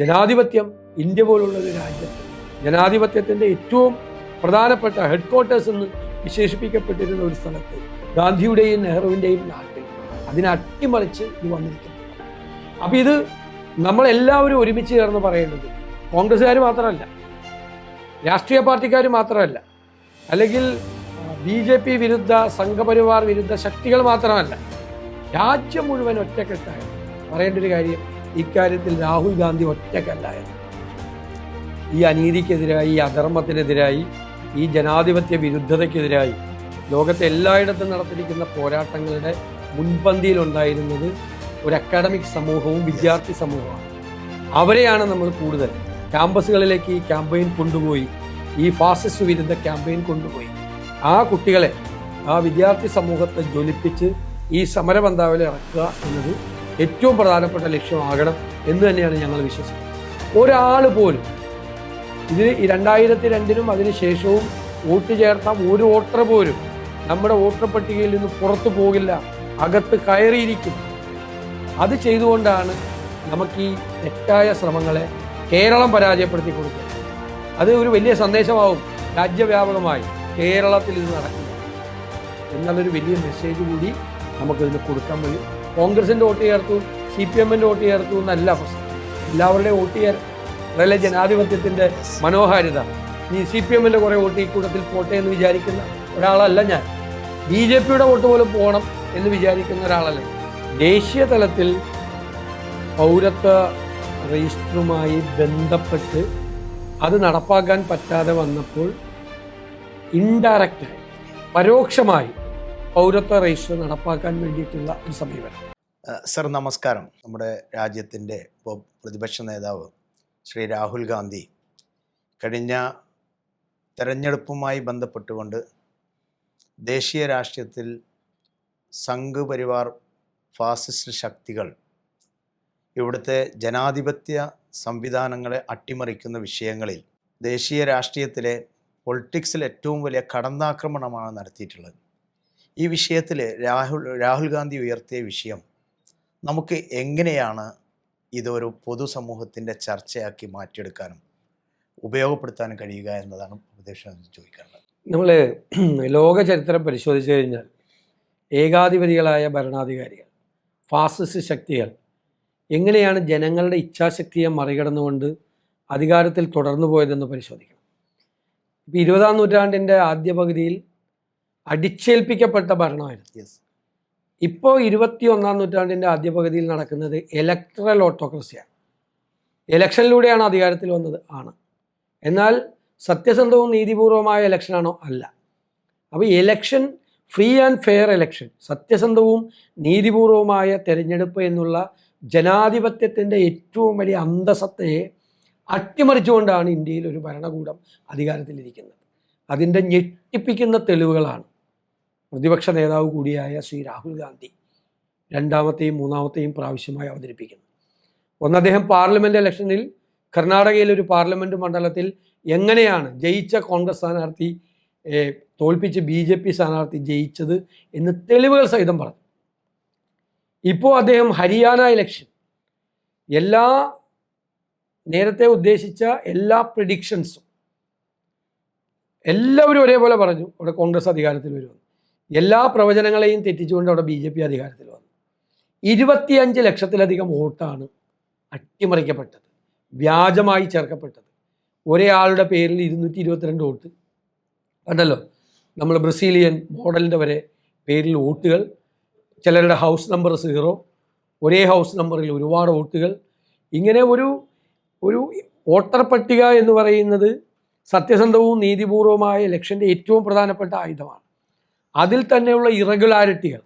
ജനാധിപത്യം ഇന്ത്യ പോലുള്ള ഒരു രാജ്യത്ത് ജനാധിപത്യത്തിന്റെ ഏറ്റവും പ്രധാനപ്പെട്ട ഹെഡ് ക്വാർട്ടേഴ്സ് എന്ന് വിശേഷിപ്പിക്കപ്പെട്ടിരുന്ന ഒരു സ്ഥലത്ത് ഗാന്ധിയുടെയും നെഹ്റുവിന്റെയും നാട്ടിൽ അതിനെ അട്ടിമറിച്ച് ഇത് വന്നിരിക്കുന്നു. അപ്പം ഇത് നമ്മളെല്ലാവരും ഒരുമിച്ച് ചേർന്ന് പറയേണ്ടത് കോൺഗ്രസ്സുകാർ മാത്രമല്ല രാഷ്ട്രീയ പാർട്ടിക്കാർ മാത്രമല്ല അല്ലെങ്കിൽ ബി ജെ പി വിരുദ്ധ സംഘപരിവാർ വിരുദ്ധ ശക്തികൾ മാത്രമല്ല രാജ്യം മുഴുവൻ ഒറ്റക്കെട്ടായി പറയേണ്ട ഒരു കാര്യം ഇക്കാര്യത്തിൽ രാഹുൽ ഗാന്ധി ഒറ്റക്കല്ലായത് ഈ അനീതിക്കെതിരായി ഈ അധർമ്മത്തിനെതിരായി ഈ ജനാധിപത്യ വിരുദ്ധതയ്ക്കെതിരായി ലോകത്തെ എല്ലായിടത്തും നടത്തിയിരിക്കുന്ന പോരാട്ടങ്ങളുടെ മുൻപന്തിയിലുണ്ടായിരുന്നത് ഒരു അക്കാഡമിക് സമൂഹവും വിദ്യാർത്ഥി സമൂഹമാണ്. അവരെയാണ് നമ്മൾ കൂടുതൽ. ക്യാമ്പസുകളിലേക്ക് ഈ ക്യാമ്പയിൻ കൊണ്ടുപോയി ഈ ഫാസിസ്റ്റ് വിരുദ്ധ ക്യാമ്പയിൻ കൊണ്ടുപോയി. ആ കുട്ടികളെ ആ വിദ്യാർത്ഥി സമൂഹത്തെ ജ്വലിപ്പിച്ച് ഈ സമരപന്താവിൽ ഇറക്കുക എന്നത് ഏറ്റവും പ്രധാനപ്പെട്ട ലക്ഷ്യമാകണം എന്ന് തന്നെയാണ് ഞങ്ങൾ വിശ്വസിക്കുന്നത്. ഒരാൾ പോലും ഇതിന് രണ്ടായിരത്തി രണ്ടിനും അതിന് ശേഷവും വോട്ട് ചേർത്ത. ഒരു വോട്ടർ പോലും നമ്മുടെ വോട്ടർ പട്ടികയിൽ നിന്ന് പുറത്തു പോകില്ല. അകത്ത് കയറിയിരിക്കും. അത് ചെയ്തുകൊണ്ടാണ് നമുക്ക് ഈ തെറ്റായ ശ്രമങ്ങളെ കേരളം പരാജയപ്പെടുത്തി കൊടുക്കുക അത് ഒരു വലിയ സന്ദേശമാവും. രാജ്യവ്യാപകമായി കേരളത്തിൽ ഇത് നടക്കില്ല എന്നുള്ളൊരു വലിയ മെസ്സേജ് കൂടി നമുക്കിതിന് കൊടുക്കാൻ കഴിയും കോൺഗ്രസിന്റെ വോട്ട് ചേർത്തു സി പി എമ്മിന്റെ വോട്ട് ചേർത്തു എന്നല്ല പ്രശ്നം എല്ലാവരുടെയും വോട്ട് ചേർ അതല്ലേ ജനാധിപത്യത്തിന്റെ മനോഹാരിത. ഈ സി പി എമ്മിന്റെ കുറേ വോട്ട് ഈ കൂട്ടത്തിൽ പോട്ടെ എന്ന് വിചാരിക്കുന്ന ഒരാളല്ല ഞാൻ. ബി ജെ പിയുടെ വോട്ട് പോലും പോകണം എന്ന് വിചാരിക്കുന്ന ഒരാളല്ല ദേശീയ തലത്തിൽ പൗരത്വ രജിസ്റ്ററുമായി ബന്ധപ്പെട്ട് അത് നടപ്പാക്കാൻ പറ്റാതെ വന്നപ്പോൾ ഇൻഡയറക്റ്റായി പരോക്ഷമായി പൗരത്വ രജിസ്റ്റർ നടപ്പാക്കാൻ വേണ്ടിയിട്ടുള്ള ഒരു സമീപനം. സർ നമസ്കാരം. നമ്മുടെ രാജ്യത്തിന്റെ ഇപ്പോൾ പ്രതിപക്ഷ നേതാവ് ശ്രീ രാഹുൽ ഗാന്ധി കഴിഞ്ഞ തെരഞ്ഞെടുപ്പുമായി ബന്ധപ്പെട്ടുകൊണ്ട് ദേശീയ രാഷ്ട്രീയത്തിൽ സംഘ് പരിവാർ ഫാസിസ്റ്റ് ശക്തികൾ ഇവിടുത്തെ ജനാധിപത്യ സംവിധാനങ്ങളെ അട്ടിമറിക്കുന്ന വിഷയങ്ങളിൽ ദേശീയ രാഷ്ട്രീയത്തിലെ പൊളിറ്റിക്സിൽ ഏറ്റവും വലിയ കടന്നാക്രമണമാണ് നടത്തിയിട്ടുള്ളത്. ഈ വിഷയത്തിൽ രാഹുൽ രാഹുൽ ഗാന്ധി ഉയർത്തിയ വിഷയം നമുക്ക് എങ്ങനെയാണ് ഇതൊരു പൊതുസമൂഹത്തിന്റെ ചർച്ചയാക്കി മാറ്റിയെടുക്കാനും ഉപയോഗപ്പെടുത്താനും കഴിയുക എന്നതാണ് ഉപദേശം ചോദിക്കാനുള്ളത്. നമ്മൾ ലോക ചരിത്രം പരിശോധിച്ചു കഴിഞ്ഞാൽ ഏകാധിപതികളായ ഭരണാധികാരികൾ ഫാസിസ്റ്റ് ശക്തികൾ എങ്ങനെയാണ് ജനങ്ങളുടെ ഇച്ഛാശക്തിയെ മറികടന്നുകൊണ്ട് അധികാരത്തിൽ തുടർന്നു പോയതെന്ന് പരിശോധിക്കണം. ഇപ്പോൾ ഇരുപതാം നൂറ്റാണ്ടിന്റെ ആദ്യ പകുതിയിൽ അടിച്ചേൽപ്പിക്കപ്പെട്ട ഭരണമായിരുന്നു. ഇപ്പോൾ ഇരുപത്തി ഒന്നാം നൂറ്റാണ്ടിന്റെ ആദ്യ പകുതിയിൽ നടക്കുന്നത് ഇലക്ട്രൽ ഓട്ടോക്രസിയാണ് ഇലക്ഷനിലൂടെയാണ് അധികാരത്തിൽ വന്നത് ആണ്. എന്നാൽ സത്യസന്ധവും നീതിപൂർവമായ ഇലക്ഷനാണോ അല്ല. അപ്പോൾ election free and fair election സത്യസന്ധവും നീതിപൂർവവുമായ തെരഞ്ഞെടുപ്പ് എന്നുള്ള ജനാധിപത്യത്തിന്റെ ഏറ്റവും വലിയ അന്തസത്തയെ അട്ടിമറിച്ചുകൊണ്ടാണ് ഇന്ത്യയിൽ ഒരു ഭരണകൂടം അധികാരത്തിലിരിക്കുന്നത്. അതിന്റെ ഞെട്ടിപ്പിക്കുന്ന തെളിവുകളാണ്. പ്രതിപക്ഷ നേതാവ് കൂടിയായ ശ്രീ രാഹുൽ ഗാന്ധി രണ്ടാമത്തെയും മൂന്നാമത്തെയും പ്രാവശ്യമായി അവതരിപ്പിക്കുന്നത് ഒന്ന് അദ്ദേഹം പാർലമെന്റ് ഇലക്ഷനിൽ കർണാടകയിലെ ഒരു പാർലമെന്റ് മണ്ഡലത്തിൽ എങ്ങനെയാണ് ജയിച്ച കോൺഗ്രസ് സ്ഥാനാർത്ഥി തോൽപ്പിച്ച് ബി ജെ പി സ്ഥാനാർത്ഥി ജയിച്ചത് എന്ന് തെളിവുകൾ സഹിതം പറഞ്ഞു. ഇപ്പോൾ അദ്ദേഹം ഹരിയാന ഇലക്ഷൻ എല്ലാ നേരത്തെ ഉദ്ദേശിച്ച എല്ലാ പ്രിഡിക്ഷൻസും എല്ലാവരും ഒരേപോലെ പറഞ്ഞു അവിടെ കോൺഗ്രസ് അധികാരത്തിൽ വരുമെന്ന് എല്ലാ പ്രവചനങ്ങളെയും തെറ്റിച്ചുകൊണ്ട് അവിടെ ബി ജെ പി അധികാരത്തിൽ വന്നു. ഇരുപത്തിയഞ്ച് ലക്ഷത്തിലധികം വോട്ടാണ് അട്ടിമറിക്കപ്പെട്ടത് വ്യാജമായി ചേർക്കപ്പെട്ടത്. ഒരേ ആളുടെ പേരിൽ ഇരുന്നൂറ്റി ഇരുപത്തിരണ്ട് വോട്ട്. കണ്ടല്ലോ നമ്മൾ ബ്രസീലിയൻ മോഡലിന്റെ വരെ പേരിൽ വോട്ടുകൾ ചിലരുടെ ഹൗസ് നമ്പർ സീറോ ഒരേ ഹൗസ് നമ്പറിൽ ഒരുപാട് വോട്ടുകൾ. ഇങ്ങനെ ഒരു ഒരു വോട്ടർ പട്ടിക എന്ന് പറയുന്നത് സത്യസന്ധവും നീതിപൂർവമായ ഇലക്ഷന്റെ ഏറ്റവും പ്രധാനപ്പെട്ട ആയുധമാണ്. അതിൽ തന്നെയുള്ള ഇറഗുലാരിറ്റികൾ.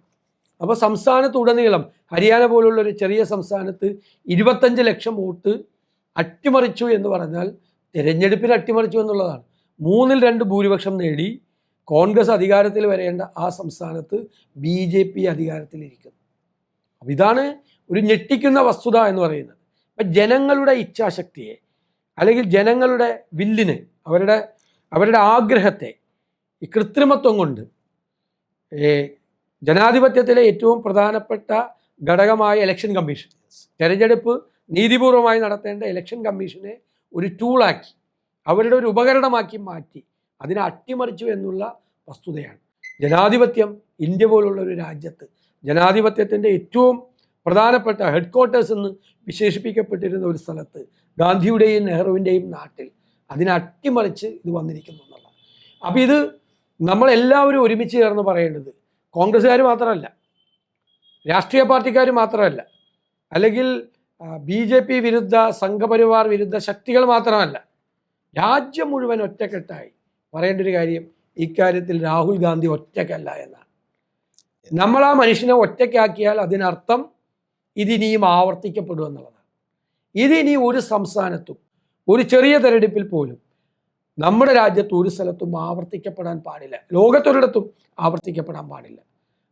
അപ്പോൾ സംസ്ഥാനത്തുടനീളം ഹരിയാന പോലുള്ള ഒരു ചെറിയ സംസ്ഥാനത്ത് ഇരുപത്തഞ്ച് ലക്ഷം വോട്ട് അട്ടിമറിച്ചു എന്ന് പറഞ്ഞാൽ തിരഞ്ഞെടുപ്പിൽ അട്ടിമറിച്ചു എന്നുള്ളതാണ്. മൂന്നിൽ രണ്ട് ഭൂരിപക്ഷം നേടി കോൺഗ്രസ് അധികാരത്തിൽ വരേണ്ട ആ സംസ്ഥാനത്ത് ബി ജെ പി അധികാരത്തിലിരിക്കുന്നു. അപ്പം ഇതാണ് ഒരു ഞെട്ടിക്കുന്ന വസ്തുത എന്ന് പറയുന്നത്. അപ്പം ജനങ്ങളുടെ ഇച്ഛാശക്തിയെ അല്ലെങ്കിൽ ജനങ്ങളുടെ വില്ലിനെ അവരുടെ അവരുടെ ആഗ്രഹത്തെ ഈ കൃത്രിമത്വം കൊണ്ട് ജനാധിപത്യത്തിലെ ഏറ്റവും പ്രധാനപ്പെട്ട ഘടകമായ ഇലക്ഷൻ കമ്മീഷൻ തെരഞ്ഞെടുപ്പ് നീതിപൂർവമായി നടത്തേണ്ട ഇലക്ഷൻ കമ്മീഷനെ ഒരു ടൂളാക്കി അവരുടെ ഒരു ഉപകരണമാക്കി മാറ്റി അതിനെ അട്ടിമറിച്ചു എന്നുള്ള വസ്തുതയാണ്. ജനാധിപത്യം ഇന്ത്യ പോലുള്ള ഒരു രാജ്യത്ത് ജനാധിപത്യത്തിന്റെ ഏറ്റവും പ്രധാനപ്പെട്ട ഹെഡ് ക്വാർട്ടേഴ്സ് എന്ന് വിശേഷിപ്പിക്കപ്പെട്ടിരുന്ന ഒരു സ്ഥലത്ത് ഗാന്ധിയുടെയും നെഹ്റുവിന്റെയും നാട്ടിൽ അതിനെ അട്ടിമറിച്ച് ഇത് വന്നിരിക്കുന്നു എന്നുള്ളത്. അപ്പോൾ ഇത് നമ്മളെല്ലാവരും ഒരുമിച്ച് ചേർന്ന് പറയേണ്ടത് കോൺഗ്രസ്സുകാർ മാത്രമല്ല രാഷ്ട്രീയ പാർട്ടിക്കാർ മാത്രമല്ല അല്ലെങ്കിൽ ബി ജെ പി വിരുദ്ധ സംഘപരിവാർ വിരുദ്ധ ശക്തികൾ മാത്രമല്ല രാജ്യം മുഴുവൻ ഒറ്റക്കെട്ടായി പറയേണ്ട ഒരു കാര്യം ഇക്കാര്യത്തിൽ രാഹുൽ ഗാന്ധി ഒറ്റക്കല്ല എന്നാണ്. നമ്മൾ ആ മനുഷ്യനെ ഒറ്റയ്ക്കാക്കിയാൽ അതിനർത്ഥം ഇതിനിയും ആവർത്തിക്കപ്പെടുമെന്നുള്ളതാണ് ഇതിനി ഒരു സംസ്ഥാനത്തും ഒരു ചെറിയ തെരഞ്ഞെടുപ്പിൽ പോലും നമ്മുടെ രാജ്യത്ത് ഒരു സ്ഥലത്തും ആവർത്തിക്കപ്പെടാൻ പാടില്ല. ലോകത്തൊരിടത്തും ആവർത്തിക്കപ്പെടാൻ പാടില്ല.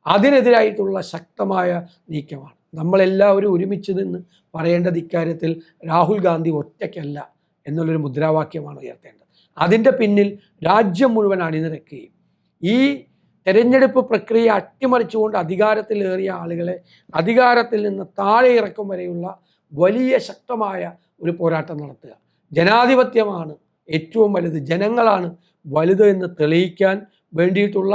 അതിനെതിരായിട്ടുള്ള ശക്തമായ നീക്കമാണ്. നമ്മളെല്ലാവരും ഒരുമിച്ച് നിന്ന് പറയേണ്ടത് ഇക്കാര്യത്തിൽ രാഹുൽ ഗാന്ധി ഒറ്റയ്ക്കല്ല എന്നുള്ളൊരു മുദ്രാവാക്യമാണ് ഉയർത്തേണ്ടത്. അതിന്റെ പിന്നിൽ രാജ്യം മുഴുവൻ അണിനിരക്കുകയും ഈ തെരഞ്ഞെടുപ്പ് പ്രക്രിയ അട്ടിമറിച്ചുകൊണ്ട് അധികാരത്തിലേറിയ ആളുകളെ അധികാരത്തിൽ നിന്ന് താഴെ ഇറക്കും വരെയുള്ള വലിയ ശക്തമായ ഒരു പോരാട്ടം നടത്തുക. ജനാധിപത്യമാണ് ഏറ്റവും വലുത്. ജനങ്ങളാണ് വലുത് എന്ന് തെളിയിക്കാൻ വേണ്ടിയിട്ടുള്ള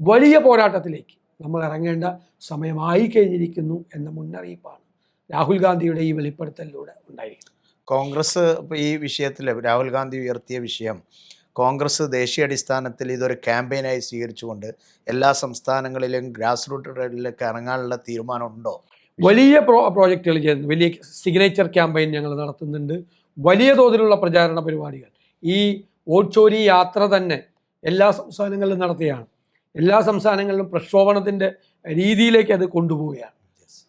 വലിയ പോരാട്ടത്തിലേക്ക് നമ്മൾ ഇറങ്ങേണ്ട സമയമായി കഴിഞ്ഞിരിക്കുന്നു എന്ന മുന്നറിയിപ്പാണ് രാഹുൽ ഗാന്ധിയുടെ ഈ വെളിപ്പെടുത്തലിലൂടെ ഉണ്ടായിരിക്കുന്നത്. കോൺഗ്രസ് ഈ വിഷയത്തിൽ രാഹുൽ ഗാന്ധി ഉയർത്തിയ വിഷയം കോൺഗ്രസ് ദേശീയ അടിസ്ഥാനത്തിൽ ഇതൊരു ക്യാമ്പയിനായി സ്വീകരിച്ചുകൊണ്ട് എല്ലാ സംസ്ഥാനങ്ങളിലും ഗ്രാസ് റൂട്ട് ലെവലിലൊക്കെ ഇറങ്ങാനുള്ള തീരുമാനമുണ്ടോ? വലിയ പ്രോ പ്രോജക്റ്റുകൾ ചെയ്യുന്നു. വലിയ സിഗ്നേച്ചർ ക്യാമ്പയിൻ ഞങ്ങൾ നടത്തുന്നുണ്ട്. വലിയ തോതിലുള്ള പ്രചാരണ പരിപാടികൾ. ഈ ഓച്ചോരി യാത്ര തന്നെ എല്ലാ സംസ്ഥാനങ്ങളിലും നടത്തുകയാണ് എല്ലാ സംസ്ഥാനങ്ങളിലും പ്രക്ഷോഭണത്തിന്റെ രീതിയിലേക്ക് അത് കൊണ്ടുപോവുകയാണ്.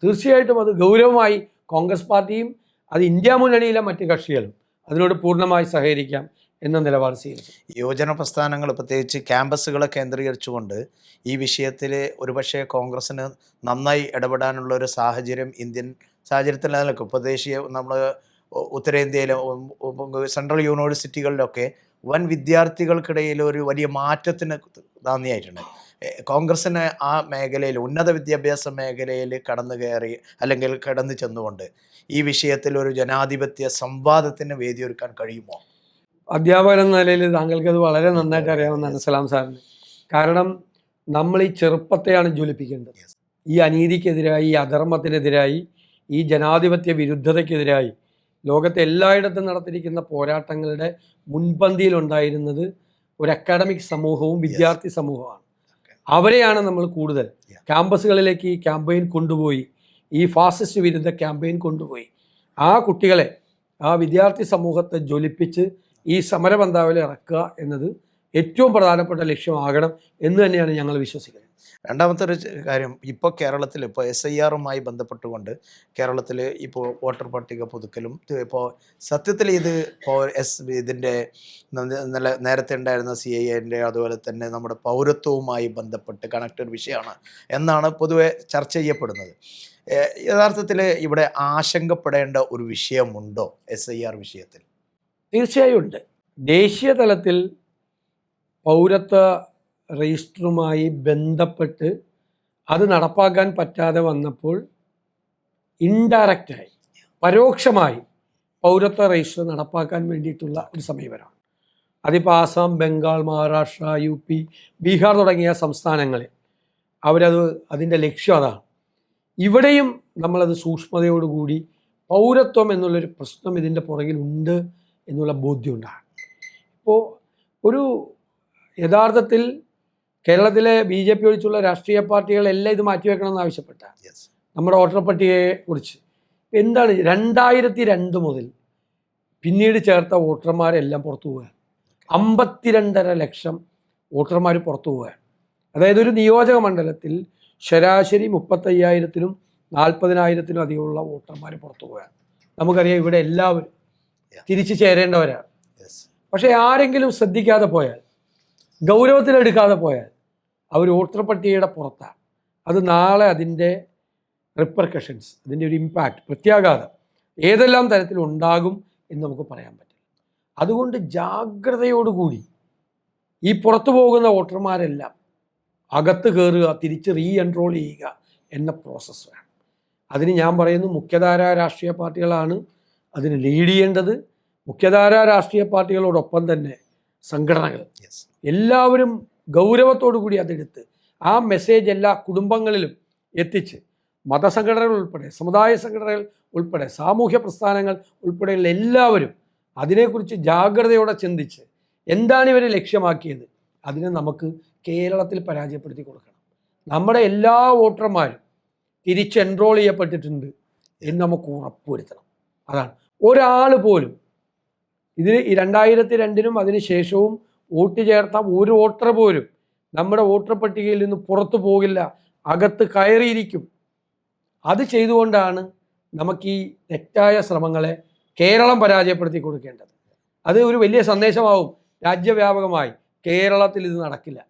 തീർച്ചയായിട്ടും അത് ഗൗരവമായി കോൺഗ്രസ് പാർട്ടിയും അത് ഇന്ത്യ മുന്നണിയിലെ മറ്റ് കക്ഷികളും അതിനോട് പൂർണമായി സഹകരിക്കാം എന്ന നിലപാട് സ്വീകരിച്ചു. യുവജന പ്രസ്ഥാനങ്ങൾ പ്രത്യേകിച്ച് ക്യാമ്പസുകളെ കേന്ദ്രീകരിച്ചുകൊണ്ട് ഈ വിഷയത്തിൽ ഒരുപക്ഷെ കോൺഗ്രസ്സിന് നന്നായി ഇടപെടാനുള്ള ഒരു സാഹചര്യം ഇന്ത്യൻ സാഹചര്യത്തിൽ നിലനിൽക്കും. ഇപ്പോൾ ദേശീയ നമ്മൾ ഉത്തരേന്ത്യയിലെ സെൻട്രൽ യൂണിവേഴ്സിറ്റികളിലൊക്കെ വൻ വിദ്യാർത്ഥികൾക്കിടയിൽ ഒരു വലിയ മാറ്റത്തിന് നാന്ദിയായിട്ടുണ്ട് കോൺഗ്രസിന് കോൺഗ്രസ്സിന് ആ മേഖലയിൽ ഉന്നത വിദ്യാഭ്യാസ മേഖലയിൽ കടന്നു കയറി അല്ലെങ്കിൽ കടന്നു ചെന്നുകൊണ്ട് ഈ വിഷയത്തിൽ ഒരു ജനാധിപത്യ സംവാദത്തിന് വേദിയൊരുക്കാൻ കഴിയുമോ? അധ്യാപകൻ എന്ന നിലയിൽ താങ്കൾക്ക് അത് വളരെ നന്നായിട്ട് അറിയാവുന്നതാണ് മനസ്സിലാം സാറിന്. കാരണം നമ്മൾ ഈ ചെറുപ്പത്തെയാണ് ജ്വലിപ്പിക്കേണ്ടത്. ഈ അനീതിക്കെതിരായി ഈ അധർമ്മത്തിനെതിരായി ഈ ജനാധിപത്യ വിരുദ്ധതയ്ക്കെതിരായി ലോകത്തെ എല്ലായിടത്തും നടത്തിയിരിക്കുന്ന പോരാട്ടങ്ങളുടെ മുൻപന്തിയിലുണ്ടായിരുന്നത് ഒരു അക്കാഡമിക് സമൂഹവും വിദ്യാർത്ഥി സമൂഹമാണ്. അവരെയാണ് നമ്മൾ കൂടുതൽ. ക്യാമ്പസുകളിലേക്ക് ഈ ക്യാമ്പയിൻ കൊണ്ടുപോയി. ഈ ഫാസിസ്റ്റ് വിരുദ്ധ ക്യാമ്പയിൻ കൊണ്ടുപോയി. ആ കുട്ടികളെ ആ വിദ്യാർത്ഥി സമൂഹത്തെ ജ്വലിപ്പിച്ച് ഈ സമരപന്താവിൽ ഇറക്കുക എന്നത് ഏറ്റവും പ്രധാനപ്പെട്ട ലക്ഷ്യമാകണം എന്ന് തന്നെയാണ് ഞങ്ങൾ വിശ്വസിക്കുന്നത്. രണ്ടാമത്തെ ഒരു കാര്യം ഇപ്പോൾ കേരളത്തിൽ ഇപ്പോൾ എസ് ഐ ആറുമായി ബന്ധപ്പെട്ടുകൊണ്ട് കേരളത്തിൽ ഇപ്പോൾ വോട്ടർ പട്ടിക പുതുക്കലും ഇപ്പോൾ സത്യത്തിൽ ഇത് ഇപ്പോൾ എസ് ഇതിന്റെ നല്ല നേരത്തെ ഉണ്ടായിരുന്ന സി ഐ എന്റെ അതുപോലെ തന്നെ നമ്മുടെ പൗരത്വവുമായി ബന്ധപ്പെട്ട് കണക്റ്റഡ് വിഷയമാണ് എന്നാണ് പൊതുവെ ചർച്ച ചെയ്യപ്പെടുന്നത്. യഥാർത്ഥത്തിൽ ഇവിടെ ആശങ്കപ്പെടേണ്ട ഒരു വിഷയമുണ്ടോ എസ് ഐ ആർ വിഷയത്തിൽ? തീർച്ചയായും ഉണ്ട്. ദേശീയ തലത്തിൽ പൗരത്വ രജിസ്റ്ററുമായി ബന്ധപ്പെട്ട് അത് നടപ്പാക്കാൻ പറ്റാതെ വന്നപ്പോൾ ഇൻഡയറക്റ്റായി പരോക്ഷമായി പൗരത്വ രജിസ്റ്റർ നടപ്പാക്കാൻ വേണ്ടിയിട്ടുള്ള ഒരു സമീപനമാണ്. അതിപ്പോൾ ആസാം ബംഗാൾ മഹാരാഷ്ട്ര യു പി ബീഹാർ തുടങ്ങിയ സംസ്ഥാനങ്ങളിൽ അവരത് അതിന്റെ ലക്ഷ്യം അതാണ്. ഇവിടെയും നമ്മളത് സൂക്ഷ്മതയോടുകൂടി പൗരത്വം എന്നുള്ളൊരു പ്രശ്നം ഇതിന്റെ പുറകിലുണ്ട് എന്നുള്ള ബോധ്യമുണ്ടാകും ഇപ്പോൾ ഒരു യഥാർത്ഥത്തിൽ കേരളത്തിലെ ബി ജെ പി ഒഴിച്ചുള്ള രാഷ്ട്രീയ പാർട്ടികളെല്ലാം ഇത് മാറ്റിവെക്കണമെന്ന് ആവശ്യപ്പെട്ട നമ്മുടെ വോട്ടർ പട്ടികയെ കുറിച്ച്. എന്താണ് രണ്ടായിരത്തി രണ്ട് മുതൽ പിന്നീട് ചേർത്ത വോട്ടർമാരെല്ലാം പുറത്തു പോവുകയാണ് അമ്പത്തിരണ്ടര ലക്ഷം വോട്ടർമാർ പുറത്തു പോവുകയാണ് അതായത് ഒരു നിയോജക മണ്ഡലത്തിൽ ശരാശരി മുപ്പത്തയ്യായിരത്തിനും നാൽപ്പതിനായിരത്തിനും അധികമുള്ള വോട്ടർമാർ പുറത്തു പോവുകയാണ് നമുക്കറിയാം ഇവിടെ എല്ലാവരും തിരിച്ചു ചേരേണ്ടവരാണ്. പക്ഷേ ആരെങ്കിലും ശ്രദ്ധിക്കാതെ പോയാൽ ഗൗരവത്തിലെടുക്കാതെ പോയാൽ അവർ വോട്ടർ പട്ടികയുടെ പുറത്താണ്. അത് നാളെ അതിന്റെ റിപ്പർക്കഷൻസ് അതിന്റെ ഒരു ഇമ്പാക്റ്റ് പ്രത്യാഘാതം ഏതെല്ലാം തരത്തിൽ ഉണ്ടാകും എന്ന് നമുക്ക് പറയാൻ പറ്റില്ല. അതുകൊണ്ട് ജാഗ്രതയോടുകൂടി ഈ പുറത്തു പോകുന്ന വോട്ടർമാരെല്ലാം അകത്ത് കയറുക തിരിച്ച് റീ എൻറോൾ ചെയ്യുക എന്ന പ്രോസസ്സ് വേണം. അതിന് ഞാൻ പറയുന്നു മുഖ്യധാര രാഷ്ട്രീയ പാർട്ടികളാണ് അതിന് ലീഡ് ചെയ്യേണ്ടത്. മുഖ്യധാര രാഷ്ട്രീയ പാർട്ടികളോടൊപ്പം തന്നെ സംഘടനകൾ. എല്ലാവരും ഗൗരവത്തോടു കൂടി അതെടുത്ത് ആ മെസ്സേജ് എല്ലാ കുടുംബങ്ങളിലും എത്തിച്ച് മതസംഘടനകൾ ഉൾപ്പെടെ സമുദായ സംഘടനകൾ ഉൾപ്പെടെ സാമൂഹ്യ പ്രസ്ഥാനങ്ങൾ ഉൾപ്പെടെയുള്ള എല്ലാവരും അതിനെക്കുറിച്ച് ജാഗ്രതയോടെ ചിന്തിച്ച് എന്താണ് ഇവരെ ലക്ഷ്യമാക്കിയത്? അതിനെ നമുക്ക് കേരളത്തിൽ പരാജയപ്പെടുത്തി കൊടുക്കണം. നമ്മുടെ എല്ലാ വോട്ടർമാരും തിരിച്ച് എൻറോൾ ചെയ്യപ്പെട്ടിട്ടുണ്ട് എന്ന് നമുക്ക് ഉറപ്പുവരുത്തണം. അതാണ്. ഒരാൾ പോലും ഇതിന് ഈ രണ്ടായിരത്തി രണ്ടിനും അതിന് ശേഷവും വോട്ട് ചേർത്ത ഒരു വോട്ടർ പോലും നമ്മുടെ വോട്ടർ പട്ടികയിൽ നിന്ന് പുറത്തു പോകില്ല അകത്ത് കയറിയിരിക്കും. അത് ചെയ്തുകൊണ്ടാണ് നമുക്ക് ഈ തെറ്റായ ശ്രമങ്ങളെ കേരളം പരാജയപ്പെടുത്തി കൊടുക്കേണ്ടത്. അത് ഒരു വലിയ സന്ദേശമാവും. രാജ്യവ്യാപകമായി കേരളത്തിൽ ഇത് നടക്കില്ല.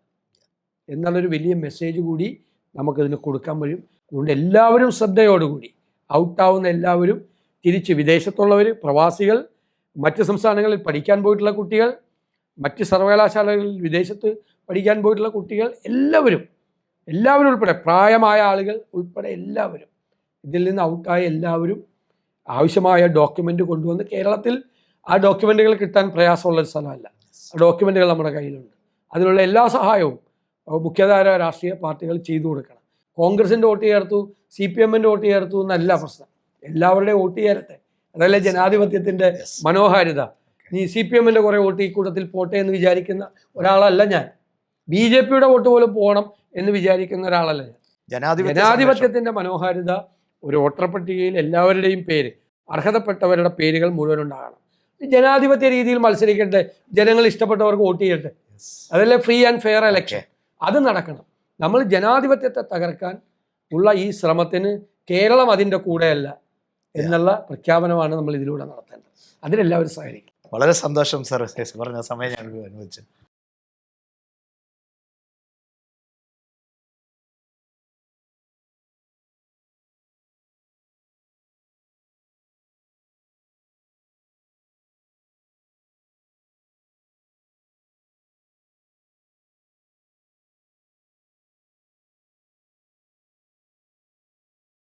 എന്നുള്ളൊരു വലിയ മെസ്സേജ് കൂടി നമുക്കിതിന് കൊടുക്കാൻ വരും. അതുകൊണ്ട് എല്ലാവരും ശ്രദ്ധയോടുകൂടി ഔട്ടാവുന്ന എല്ലാവരും തിരിച്ച് വിദേശത്തുള്ളവർ പ്രവാസികൾ മറ്റ് സംസ്ഥാനങ്ങളിൽ പഠിക്കാൻ പോയിട്ടുള്ള കുട്ടികൾ മറ്റ് സർവകലാശാലകളിൽ വിദേശത്ത് പഠിക്കാൻ പോയിട്ടുള്ള കുട്ടികൾ എല്ലാവരും എല്ലാവരും ഉൾപ്പെടെ പ്രായമായ ആളുകൾ ഉൾപ്പെടെ എല്ലാവരും ഇതിൽ നിന്ന് ഔട്ടായ എല്ലാവരും ആവശ്യമായ ഡോക്യുമെന്റ് കൊണ്ടുവന്ന് കേരളത്തിൽ ആ ഡോക്യുമെന്റുകൾ കിട്ടാൻ പ്രയാസമുള്ള സ്ഥലമല്ല. ആ ഡോക്യുമെന്റുകൾ നമ്മുടെ കയ്യിലുണ്ട്. അതിനുള്ള എല്ലാ സഹായവും മുഖ്യധാര രാഷ്ട്രീയ പാർട്ടികൾ ചെയ്തു കൊടുക്കണം. കോൺഗ്രസിന്റെ വോട്ട് ചേർത്തു സി പി എമ്മിന്റെ വോട്ട് ചേർത്തു എന്നല്ല പ്രശ്നം. എല്ലാവരുടെയും വോട്ട് ചേരട്ടെ. അതല്ലേ ജനാധിപത്യത്തിന്റെ മനോഹാരിത. നീ സി പി എമ്മിന്റെ കുറെ വോട്ട് ഈ കൂട്ടത്തിൽ പോട്ടെ എന്ന് വിചാരിക്കുന്ന ഒരാളല്ല ഞാൻ. ബി ജെ പിയുടെ വോട്ട് പോലും പോകണം എന്ന് വിചാരിക്കുന്ന ഒരാളല്ല ഞാൻ. ജനാധിപത്യ ജനാധിപത്യത്തിന്റെ മനോഹാരിത ഒരു വോട്ടർ പട്ടികയിൽ എല്ലാവരുടെയും പേര് അർഹതപ്പെട്ടവരുടെ പേരുകൾ മുഴുവൻ ഉണ്ടാകണം. ജനാധിപത്യ രീതിയിൽ മത്സരിക്കട്ടെ ജനങ്ങൾ ഇഷ്ടപ്പെട്ടവർക്ക് വോട്ട് ചെയ്യട്ടെ. അതല്ലേ ഫ്രീ ആൻഡ് ഫെയർ ഇലക്ഷൻ അത് നടക്കണം. നമ്മൾ ജനാധിപത്യത്തെ തകർക്കാൻ ഉള്ള ഈ ശ്രമത്തിന് കേരളം അതിന്റെ കൂടെയല്ല. എന്നുള്ള പ്രഖ്യാപനമാണ് നമ്മൾ ഇതിലൂടെ നടത്തേണ്ടത്. അതിനെല്ലാവരും സഹകരിക്കും വളരെ സന്തോഷം സർ പറഞ്ഞ സമയം ഞങ്ങൾക്ക് അനുവദിച്ചു